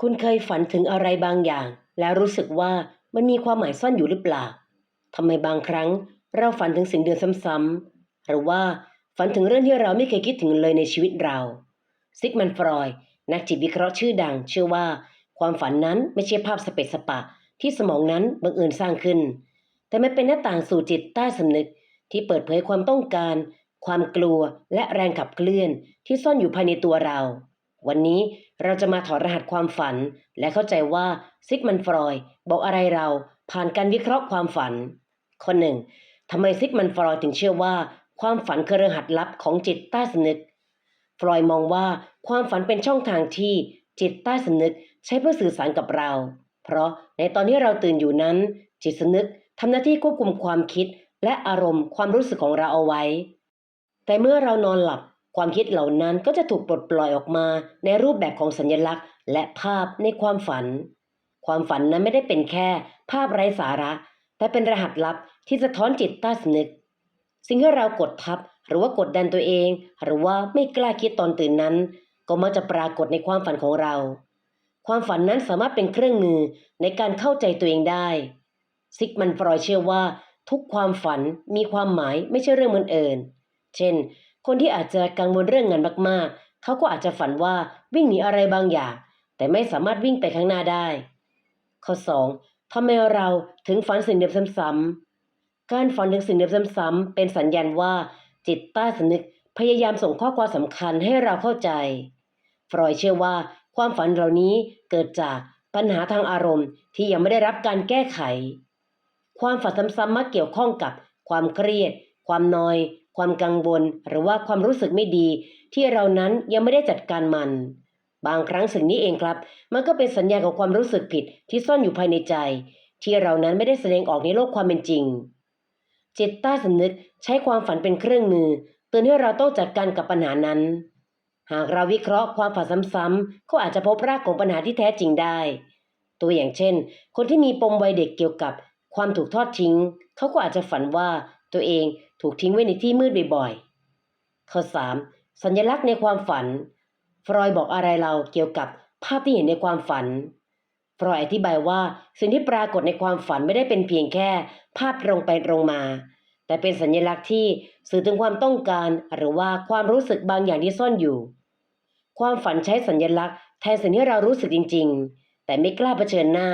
คุณเคยฝันถึงอะไรบางอย่าง แล้วรู้สึกว่ามันมีความหมายซ่อนอยู่หรือเปล่าทำไมบางครั้งเราฝันถึงสิ่งเดิมซ้ำๆหรือว่าฝันถึงเรื่องที่เราไม่เคยคิดถึงเลยในชีวิตเรา ซิกมันฟรอยด์นักจิตวิเคราะห์ชื่อดัง เชื่อว่า ความฝันนั้นไม่ใช่ภาพสเปซสปะ ที่สมองนั้นบังเอิญสร้างขึ้น แต่มันเป็นหน้าต่างสู่จิตใต้สำนึกที่เปิดเผยความต้องการ ความกลัวและแรงขับเคลื่อนที่ซ่อนอยู่ภายในตัวเรา วันนี้เราจะมาถอดรหัสความฝัน และเข้าใจว่าซิกมันฟรอยบอกอะไรเราผ่านการวิเคราะห์ความฝัน ข้อหนึ่งทำไมซิกมันฟรอยถึงเชื่อว่า ความฝันคือรหัสลับของจิตใต้สำนึก ฟรอยมองว่าความฝันเป็นช่องทางที่จิตใต้สำนึกใช้เพื่อสื่อสารกับเรา เพราะในตอนที่เราตื่นอยู่นั้น จิตสำนึกทำหน้าที่ควบคุมความคิด และอารมณ์ความรู้สึกของเราเอาไว้ แต่เมื่อเรานอนหลับ ความคิดเหล่านั้นก็จะถูกปลดปล่อยออกมาในรูปแบบของสัญลักษณ์ และภาพในความฝัน ความฝันนั้นไม่ได้เป็นแค่ภาพไร้สาระ แต่เป็นรหัสลับที่สะท้อนจิตใต้สำนึก สิ่งที่เรากดทับหรือว่ากดดันตัวเอง หรือว่าไม่กล้าคิดตอนตื่นนั้น ก็มักจะปรากฏในความฝันของเรา ความฝันนั้นสามารถเป็นเครื่องมือในการเข้าใจตัวเองได้ ซิกมันฟรอยเชื่อว่า ทุกความฝันมีความหมายไม่ใช่เรื่องมันเอิญเช่น คนที่อาจจะกังวลเรื่องเงานมากๆ เขาก็อาจจะฝันว่าวิ่งหนีอะไรบางอย่าง แต่ไม่สามารถวิ่งไปข้างหน้าได้ ข้อ 2. ทำไมเราถึงฝันสิ่งเดิมซ้ำๆ การฝันถึงสิ่งเดิมซ้ำๆเป็นสัญญาณว่าจิตใต้สำนึกพยายามส่งข้อความสำคัญให้เราเข้าใจ ฟรอยเชื่อว่าความฝันเหล่านี้เกิดจากปัญหาทางอารมณ์ที่ยังไม่ได้รับการแก้ไข ความฝันซ้ำๆมักเกี่ยวข้องกับความเครียด ความนอย ความกังวลหรือว่าความรู้สึกไม่ดี ที่เรานั้นยังไม่ได้จัดการมัน บางครั้งสิ่งนี้เองครับ มันก็เป็นสัญญาณของความรู้สึกผิดที่ซ่อนอยู่ภายในใจ ที่เรานั้นไม่ได้แสดงออกในโลกความเป็นจริง จิตใต้สำนึกใช้ความฝันเป็นเครื่องมือเตือนให้เราต้องจัดการกับปัญหานั้น หากเราวิเคราะห์ความฝันซ้ำๆก็อาจจะพบรากของปัญหาที่แท้จริงได้ ตัวอย่างเช่น คนที่มีปมวัยเด็กเกี่ยวกับความถูกทอดทิ้ง เขาก็อาจจะฝันว่าตัวเอง ถูกทิ้งไว้ในที่มืดบ่อยๆ ข้อ 3. สัญลักษณ์ในความฝัน ฟรอยบอกอะไรเราเกี่ยวกับภาพที่เห็นในความฝัน ฟรอยอธิบายว่าสิ่งที่ปรากฏในความฝันไม่ได้เป็นเพียงแค่ ภาพตรงไปตรงมา แต่เป็นสัญลักษณ์ที่สื่อถึงความต้องการหรือว่าความรู้สึกบางอย่างที่ซ่อนอยู่ ความฝันใช้สัญลักษณ์แทนสิ่งที่เรารู้สึกจริง ๆ แต่ไม่กล้าเผชิญหน้า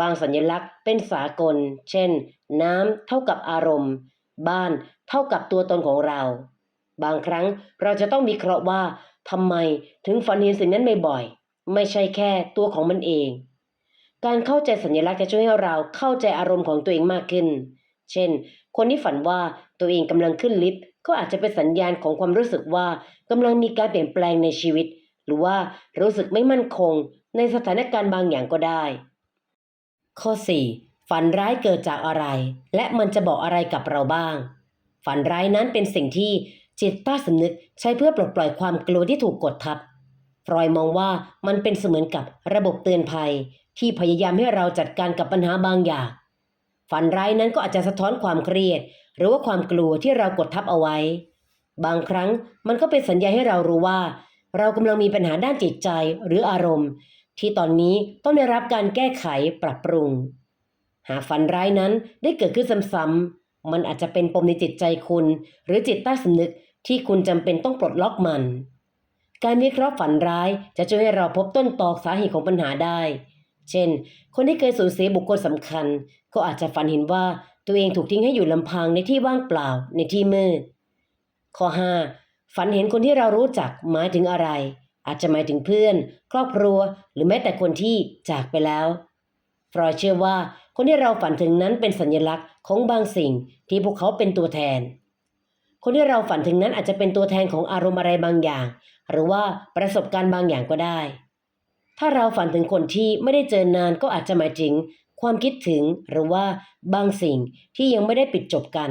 บางสัญลักษณ์เป็นสากล เช่น น้ำเท่ากับอารมณ์ บ้านเท่ากับตัวตนของเรา บางครั้งเราจะต้องวิเคราะห์ว่าทำไมถึงฝันเห็นสิ่งนั้นบ่อยๆไม่ใช่แค่ตัวของมันเอง การเข้าใจสัญลักษณ์จะช่วยให้เราเข้าใจอารมณ์ของตัวเองมากขึ้น เช่น คนที่ฝันว่าตัวเองกำลังขึ้นลิฟต์ก็อาจจะเป็นสัญญาณของความรู้สึกว่ากำลังมีการเปลี่ยนแปลงในชีวิต หรือว่ารู้สึกไม่มั่นคงในสถานการณ์บางอย่างก็ได้ ข้อ 4. ฝันร้ายเกิดจากอะไร และมันจะบอกอะไรกับเราบ้าง ฝันร้ายนั้นเป็นสิ่งที่จิตใต้สำนึกใช้เพื่อปลดปล่อยความกลัวที่ถูกกดทับ ฟรอยมองว่ามันเป็นเสมือนกับระบบเตือนภัย ที่พยายามให้เราจัดการกับปัญหาบางอย่าง ฝันร้ายนั้นก็อาจจะสะท้อนความเครียด หรือว่าความกลัวที่เรากดทับเอาไว้ บางครั้งมันก็เป็นสัญญาณให้เรารู้ว่า เรากำลังมีปัญหาด้านจิตใจหรืออารมณ์ ที่ตอนนี้ต้องได้รับการแก้ไขปรับปรุง หากฝันร้ายนั้นได้เกิดขึ้นซ้ำๆมันอาจจะเป็นปมในจิตใจคุณ หรือจิตใต้สำนึกที่คุณจำเป็นต้องปลดล็อกมัน การวิเคราะห์ฝันร้ายจะช่วยให้เราพบต้นตอสาเหตุของปัญหาได้ เช่น คนที่เคยสูญเสียบุคคลสำคัญ ก็อาจจะฝันเห็นว่าตัวเองถูกทิ้งให้อยู่ลำพังในที่ว่างเปล่าในที่มืด ข้อ 5. ฝันเห็นคนที่เรารู้จักหมายถึงอะไร อาจจะหมายถึงเพื่อน ครอบครัว หรือแม้แต่คนที่จากไปแล้วฟรอยเชื่อว่า คนที่เราฝันถึงนั้นเป็นสัญลักษณ์ของบางสิ่งที่พวกเขาเป็นตัวแทน คนที่เราฝันถึงนั้นอาจจะเป็นตัวแทนของอารมณ์อะไรบางอย่าง หรือว่าประสบการณ์บางอย่างก็ได้ ถ้าเราฝันถึงคนที่ไม่ได้เจอนานก็อาจจะหมายถึงความคิดถึงหรือว่าบางสิ่งที่ยังไม่ได้ปิดจบกัน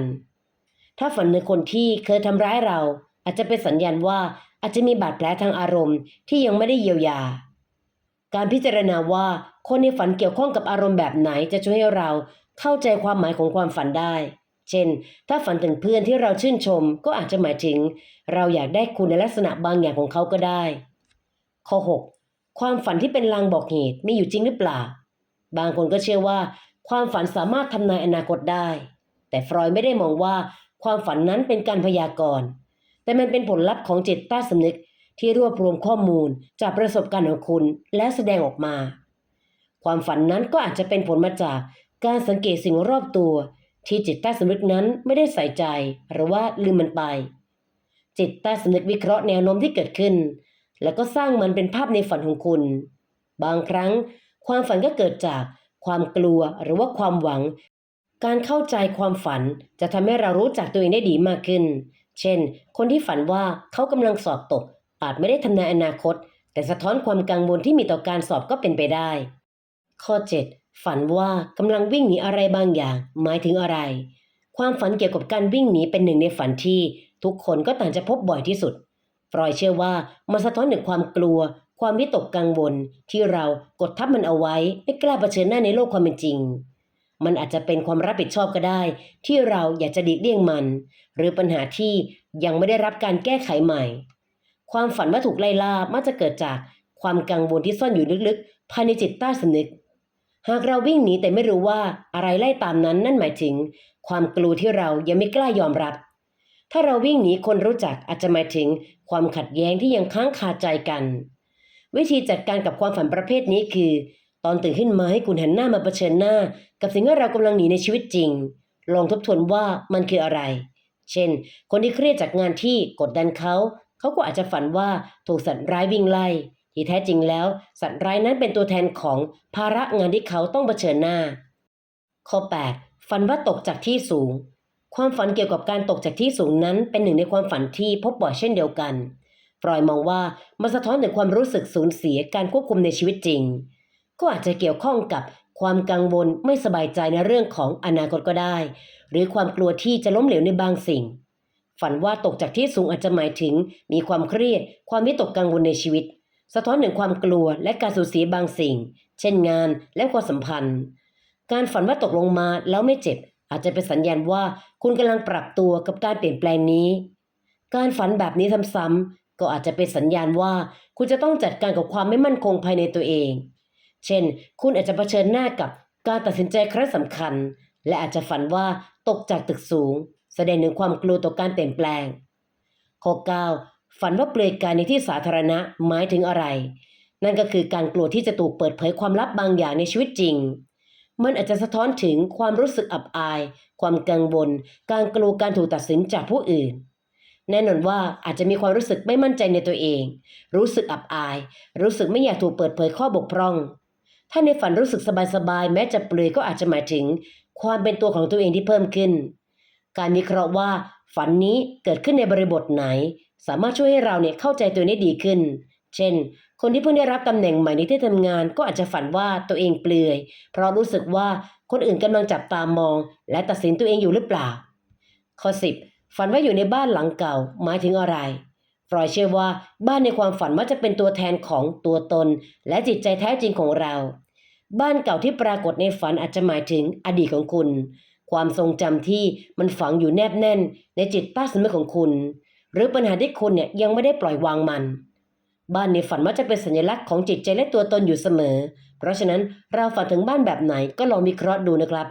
ถ้าฝันถึงคนที่เคยทำร้ายเรา อาจจะเป็นสัญญาณว่าอาจจะมีบาดแผลทางอารมณ์ที่ยังไม่ได้เยียวยา การพิจารณาว่าคนในฝันเกี่ยวข้องกับอารมณ์แบบไหนจะช่วยให้เราเข้าใจความหมายของความฝันได้ เช่น ถ้าฝันถึงเพื่อนที่เราชื่นชมก็อาจจะหมายถึง เราอยากได้คุณในลักษณะบางอย่างของเขาก็ได้ ข้อ 6 ความฝันที่เป็นลางบอกเหตุมีอยู่จริงหรือเปล่า บางคนก็เชื่อว่า ความฝันสามารถทำนายอนาคตได้ แต่ฟรอยไม่ได้มองว่า ความฝันนั้นเป็นการพยากรณ์ แต่มันเป็นผลลัพธ์ของจิตใต้สำนึก ที่รวบรวมข้อมูลจากประสบการณ์ของคุณและแสดงออกมา ความฝันนั้นก็อาจจะเป็นผลมาจากการสังเกตสิ่งรอบตัว ที่จิตใต้สำนึกนั้นไม่ได้ใส่ใจ หรือว่าลืมมันไป จิตใต้สำนึกวิเคราะห์แนวโน้มที่เกิดขึ้น แล้วก็สร้างมันเป็นภาพในฝันของคุณ บางครั้ง ความฝันก็เกิดจากความกลัวหรือว่าความหวัง การเข้าใจความฝันจะทำให้เรารู้จักตัวเองได้ดีมากขึ้น เช่น คนที่ฝันว่าเขากำลังสอบตก อาจไม่ได้ทำนายอนาคต แต่สะท้อนความกังวลที่มีต่อการสอบก็เป็นไปได้ ข้อ 7 ฝันว่ากำลังวิ่งหนีอะไรบางอย่าง หมายถึงอะไร ความฝันเกี่ยวกับการวิ่งหนีเป็นหนึ่งในฝันที่ ทุกคนก็ต่างจะพบบ่อยที่สุดฟรอยเชื่อว่ามันสะท้อนถึงความกลัว ความวิตกกังวลที่เรากดทับมันเอาไว้ไม่กล้าเผชิญหน้าในโลกความเป็นจริง มันอาจจะเป็นความรับผิดชอบก็ได้ ที่เราอยากจะดีกเลี่ยงมัน หรือปัญหาที่ยังไม่ได้รับการแก้ไขใหม่ ความฝันว่าถูกไล่ล่ามักจะเกิดจากความกังวลที่ซ่อนอยู่ลึกๆ ภายในจิตใต้สำนึก หากเราวิ่งหนีแต่ไม่รู้ว่าอะไรไล่ตามนั้นนั่นหมายถึง ความกลัวที่เรายังไม่กล้ายอมรับ ถ้าเราวิ่งหนีคนรู้จักอาจจะหมายถึงความขัดแย้งที่ยังค้างคาใจกัน วิธีจัดการกับความฝันประเภทนี้คือ ตอนตื่นขึ้นมาให้คุณหันหน้ามาเผชิญหน้า กับสิ่งที่เรากำลังหนีในชีวิตจริง ลองทบทวนว่ามันคืออะไร เช่น คนที่เครียดจากงานที่กดดันเขา เขาก็อาจจะฝันว่าถูกสัตว์ร้ายวิ่งไล่ ที่แท้จริงแล้ว สัตว์ร้ายนั้นเป็นตัวแทนของภาระงานที่เขาต้องเผชิญหน้า ข้อ 8 ฝันว่าตกจากที่สูง ความฝันเกี่ยวกับการตกจากที่สูงนั้นเป็นหนึ่งในความฝันที่พบบ่อยเช่นเดียวกันฟรอยมองว่ามันสะท้อนถึงความรู้สึกสูญเสียการควบคุมในชีวิตจริง ก็อาจจะเกี่ยวข้องกับความกังวลไม่สบายใจในเรื่องของอนาคตก็ได้ หรือความกลัวที่จะล้มเหลวในบางสิ่ง ฝันว่าตกจากที่สูงอาจจะหมายถึง มีความเครียด ความวิตกกังวลในชีวิต สะท้อนถึงความกลัวและการสูญเสียบางสิ่ง เช่นงานและความสัมพันธ์ การฝันว่าตกลงมาแล้วไม่เจ็บ อาจจะเป็นสัญญาณว่าคุณกำลังปรับตัวกับการเปลี่ยนแปลงนี้ การฝันแบบนี้ซ้ำๆก็อาจจะเป็นสัญญาณว่า คุณจะต้องจัดการกับความไม่มั่นคงภายในตัวเอง เช่น คุณอาจจะเผชิญหน้ากับการตัดสินใจครั้งสำคัญ และอาจจะฝันว่าตกจากตึกสูง แสดงถึงความกลัวต่อการเปลี่ยนแปลงข้อ9ฝันว่าเปลือยกายในที่สาธารณะหมายถึงอะไร นั่นก็คือการกลัวที่จะถูกเปิดเผยความลับบางอย่างในชีวิตจริง มันอาจจะสะท้อนถึงความรู้สึกอับอาย ความกังวล การกลัวการถูกตัดสินจากผู้อื่น แน่นอนว่าอาจจะมีความรู้สึกไม่มั่นใจในตัวเอง รู้สึกอับอาย รู้สึกไม่อยากถูกเปิดเผยข้อบกพร่อง ถ้าในฝันรู้สึกสบายๆแม้จะเปลือยก็อาจจะหมายถึง ความเป็นตัวของตัวเองที่เพิ่มขึ้น การวิเคราะห์ว่า ฝันนี้เกิดขึ้นในบริบทไหน สามารถช่วยให้เราเนี่ยเข้าใจตัวเองได้ดีขึ้น เช่น คนที่เพิ่งได้รับตำแหน่งใหม่ในที่ทำงานก็อาจจะฝันว่าตัวเองเปลือย เพราะรู้สึกว่าคนอื่นกำลังจับตามอง และตัดสินตัวเองอยู่หรือเปล่า ข้อ 10 ฝันว่าอยู่ในบ้านหลังเก่าหมายถึงอะไรฟรอยเชื่อว่าบ้านในความฝันมักจะเป็นตัวแทนของตัวตน และจิตใจแท้จริงของเรา บ้านเก่าที่ปรากฏในฝันอาจจะหมายถึงอดีตของคุณ ความทรงจำที่มันฝังอยู่แนบแน่น ในจิตใต้สำนึกของคุณ หรือปัญหาที่คุณเนี่ยยังไม่ได้ปล่อยวางมัน บ้านในฝันมักจะเป็นสัญลักษณ์ของจิตใจและตัวตนอยู่เสมอ เพราะฉะนั้นเราฝันถึงบ้านแบบไหนก็ลองวิเคราะห์ดูนะครับ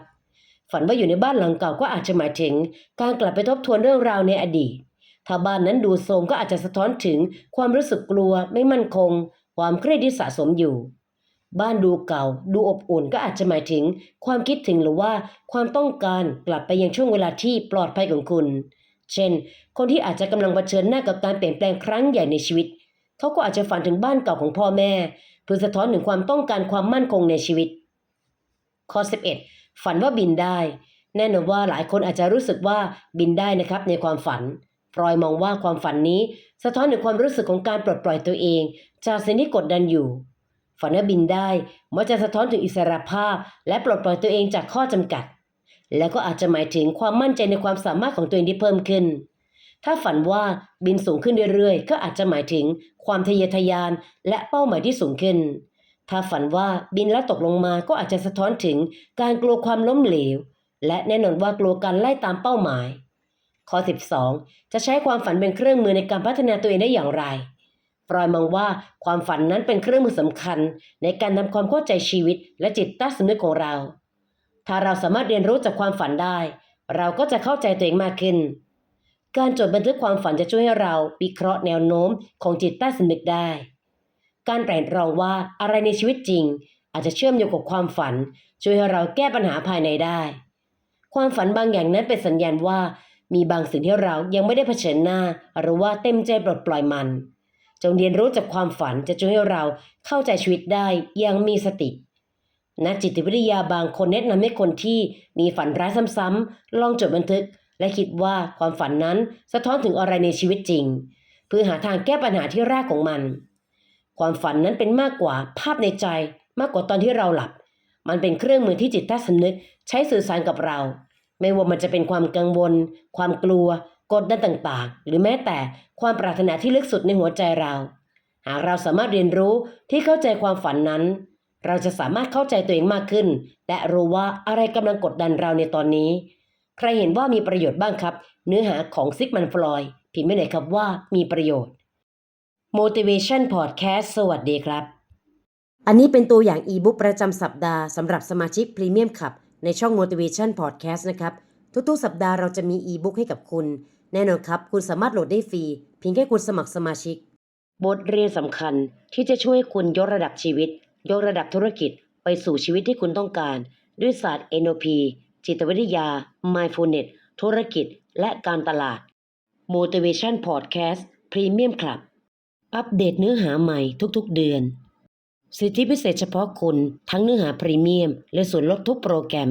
ฝันว่าอยู่ในบ้านหลังเก่าก็อาจจะหมายถึง การกลับไปทบทวนเรื่องราวในอดีต ถ้าบ้านนั้นดูโทรมก็อาจจะสะท้อนถึงความรู้สึกกลัวไม่มั่นคง ความเครียดที่สะสมอยู่ บ้านดูเก่า ดูอบอุ่นก็อาจจะหมายถึง ความคิดถึงหรือว่าความต้องการกลับไปยังช่วงเวลาที่ปลอดภัยของคุณ เช่น คนที่อาจจะกำลังเผชิญหน้ากับการเปลี่ยนแปลงครั้งใหญ่ในชีวิต เขาก็อาจจะฝันถึงบ้านเก่าของพ่อแม่ เพื่อสะท้อนถึงความต้องการความมั่นคงในชีวิต ข้อ 11 ฝันว่าบินได้ แน่นอนว่าหลายคนอาจจะรู้สึกว่าบินได้นะครับในความฝันฟรอยมองว่าความฝันนี้ สะท้อนถึงความรู้สึกของการปลดปล่อยตัวเอง จากสิ่งที่กดดันอยู่ ฝันว่าบินได้มักจะสะท้อนถึงอิสรภาพ และปลดปล่อยตัวเองจากข้อจำกัด แล้วก็อาจจะหมายถึงความมั่นใจในความสามารถของตัวเองที่เพิ่มขึ้น ถ้าฝันว่าบินสูงขึ้นเรื่อยๆ ก็อาจจะหมายถึงความทะเยอทะยาน และเป้าหมายที่สูงขึ้น ถ้าฝันว่าบินแล้วตกลงมาก็อาจจะสะท้อนถึงการกลัวความล้มเหลว และแน่นอนว่ากลัวการไล่ตามเป้าหมายข้อ 12 จะใช้ความฝันเป็นเครื่องมือในการพัฒนาตัวเองได้อย่างไร รอยมองว่าความฝันนั้นเป็นเครื่องมือสำคัญ ในการทำความเข้าใจชีวิต และจิตใต้สำนึกของเรา ถ้าเราสามารถเรียนรู้จากความฝันได้ เราก็จะเข้าใจตัวเองมากขึ้น การจดบันทึกความฝันจะช่วยให้เราวิเคราะห์แนวโน้มของจิตใต้สำนึกได้ การไตร่ตรองว่าอะไรในชีวิตจริง อาจจะเชื่อมโยงกับความฝัน ช่วยให้เราแก้ปัญหาภายในได้ ความฝันบางอย่างนั้นเป็นสัญญาณว่ามีบางสิ่งที่เรายังไม่ได้เผชิญหน้า หรือว่าเต็มใจปลดปล่อยมัน จงเรียนรู้จากความฝันจะช่วยให้เราเข้าใจชีวิตได้อย่างมีสติ นักจิตวิทยาบางคนแนะนำให้คนที่มีฝันร้ายซ้ำๆลองจดบันทึก และคิดว่าความฝันนั้นสะท้อนถึงอะไรในชีวิตจริง เพื่อหาทางแก้ปัญหาที่รากของมัน ความฝันนั้นเป็นมากกว่าภาพในใจมากกว่าตอนที่เราหลับ มันเป็นเครื่องมือที่จิตใต้สำนึกใช้สื่อสารกับเรา ไม่ว่ามันจะเป็นความกังวล ความกลัว กดดันต่างๆ หรือแม้แต่ความปรารถนาที่ลึกสุดในหัวใจเรา หากเราสามารถเรียนรู้ที่เข้าใจความฝันนั้น เราจะสามารถเข้าใจตัวเองมากขึ้น และรู้ว่าอะไรกำลังกดดันเราในตอนนี้ ใครเห็นว่ามีประโยชน์บ้างครับ เนื้อหาของซิกมันฟลอยพิมพ์ไว้เลยครับว่ามีประโยชน์ motivation podcast สวัสดีครับ อันนี้เป็นตัวอย่างอีบุ๊กประจำสัปดาห์สำหรับสมาชิกพรีเมียมขับในช่อง motivation podcast นะครับทุกๆ สัปดาห์เราจะมีอีบุ๊กให้กับคุณ แน่นอนครับ คุณสามารถโหลดได้ฟรีเพียงแค่คุณสมัครสมาชิก บทเรียนสำคัญที่จะช่วยคุณยกระดับชีวิต ยกระดับธุรกิจ ไปสู่ชีวิตที่คุณต้องการ ด้วยศาสตร์ NLP จิตวิทยา Mindfulness ธุรกิจ และการตลาด Motivation Podcast Premium Club อัปเดตเนื้อหาใหม่ทุกๆเดือน สิทธิพิเศษเฉพาะคุณทั้งเนื้อหาพรีเมียม และส่วนลดทุกโปรแกรม